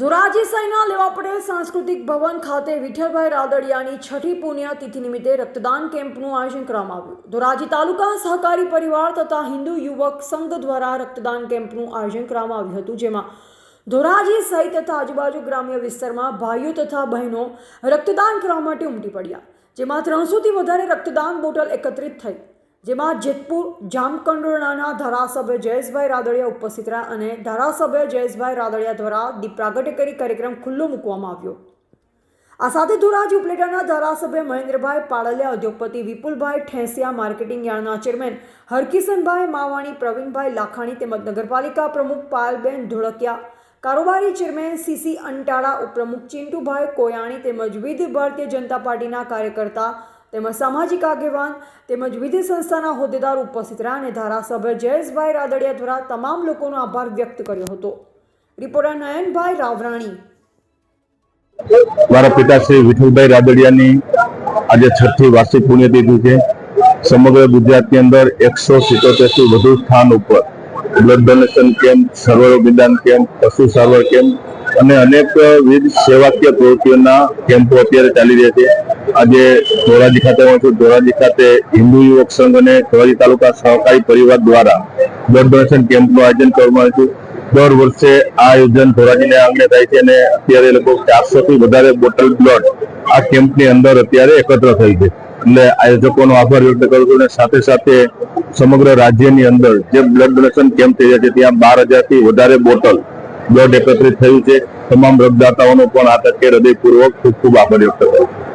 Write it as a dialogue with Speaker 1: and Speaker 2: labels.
Speaker 1: ધોરાજી સાઈના લેવા પટેલ સાંસ્કૃતિક ભવન ખાતે વિઠ્ઠલભાઈ રાદડિયાની છઠ્ઠી પુણ્યતિથિ નિમિત્તે રક્તદાન કેમ્પનું આયોજન કરવામાં આવ્યું. ધોરાજી તાલુકા સહકારી પરિવાર તથા હિન્દુ યુવક સંઘ દ્વારા રક્તદાન કેમ્પનું આયોજન કરવામાં આવ્યું હતું, જેમાં ધોરાજી સહિત તથા આજુબાજુ ગ્રામ્ય વિસ્તારમાં ભાઈઓ તથા બહેનો રક્તદાન કરવા માટે ઉમટી પડ્યા, જેમાં ત્રણસોથી વધારે રક્તદાન બોટલ એકત્રિત થઈ. જેમાં જેતપુર, જામકંડોરણાના ધારાસભ્ય જયેશભાઈ રાદડિયા ઉપસ્થિત રહ્યા અને ધારાસભ્ય જયેશભાઈ રાદડિયા દ્વારા દીપ પ્રાગટ્ય કરી કાર્યક્રમ ખુલ્લો મૂકવામાં આવ્યો. આ સાથે ધોરાજી ઉપલેટાના ધારાસભ્ય મહેન્દ્રભાઈ પાડલિયા, ઉદ્યોગપતિ વિપુલભાઈ ઠેસિયા, માર્કેટિંગ યાર્ડના ચેરમેન હરકિશનભાઈ માવાણી, પ્રવીણભાઈ લાખાણી તેમજ નગરપાલિકા પ્રમુખ પાયલબેન ધોળકિયા, કારોબારી ચેરમેન સીસી અંટાળા, ઉપપ્રમુખ ચિંટુભાઈ કોયાણી તેમજ વિવિધ ભારતીય જનતા પાર્ટીના કાર્યકર્તા તેમજ સામાજિક આગેવાન તેમજ વિધિ સંસ્થાના હોદ્દેદાર ઉપસ્થિત રહ્યા અને ધારાસભ્ય જયેશભાઈ રાદડિયા દ્વારા તમામ લોકોનો આભાર વ્યક્ત કર્યો હતો. રિપોર્ટર નયનભાઈ રાવરાણી.
Speaker 2: મારા પિતા શ્રી વિઠ્ઠલભાઈ રાદડિયાની આજે છઠ્ઠી વાર્ષિક પુણ્યતિથિ છે. સમગ્ર ગુજરાતની અંદર એકસો સિત્તોતેરથી વધુ સ્થાન ઉપર બ્લડ ડોનેશન કેમ્પ સર્વરોગ નિદાન કેમ્પ પશુ સારવાર કેમ્પ અને અનેક વિવિધ સેવાકીય પ્રવૃત્તિઓના કેમ્પો અત્યારે ચાલી રહ્યા છે. આજે ધોરાજી ખાતે હું છું. ધોરાજી ખાતે હિન્દુ યુવક સંઘ અને ધોરાજી તાલુકા સહકારી પરિવાર દ્વારા બ્લડ ડોનેશન કેમ્પનું આયોજન કરવામાં આવ્યું છે દર વર્ષે આ આયોજન ધોરાજીને આંગણે થાય છે અને અત્યારે લગભગ ચારસો થી વધારે બોટલ બ્લડ આ કેમ્પની અંદર અત્યારે એકત્ર થઈ છે. એટલે આયોજકોનો આભાર વ્યક્ત કરું છું અને સાથે સાથે સમગ્ર રાજ્યની અંદર જે બ્લડ ડોનેશન કેમ્પ થઈ રહ્યા છે, ત્યાં બારથી વધારે બોટલ બ્લડ એકત્રિત થયું છે. તમામ રક્તદાતાઓનો પણ આ તકે હૃદયપૂર્વક ખૂબ ખૂબ આભાર વ્યક્ત કરું છું.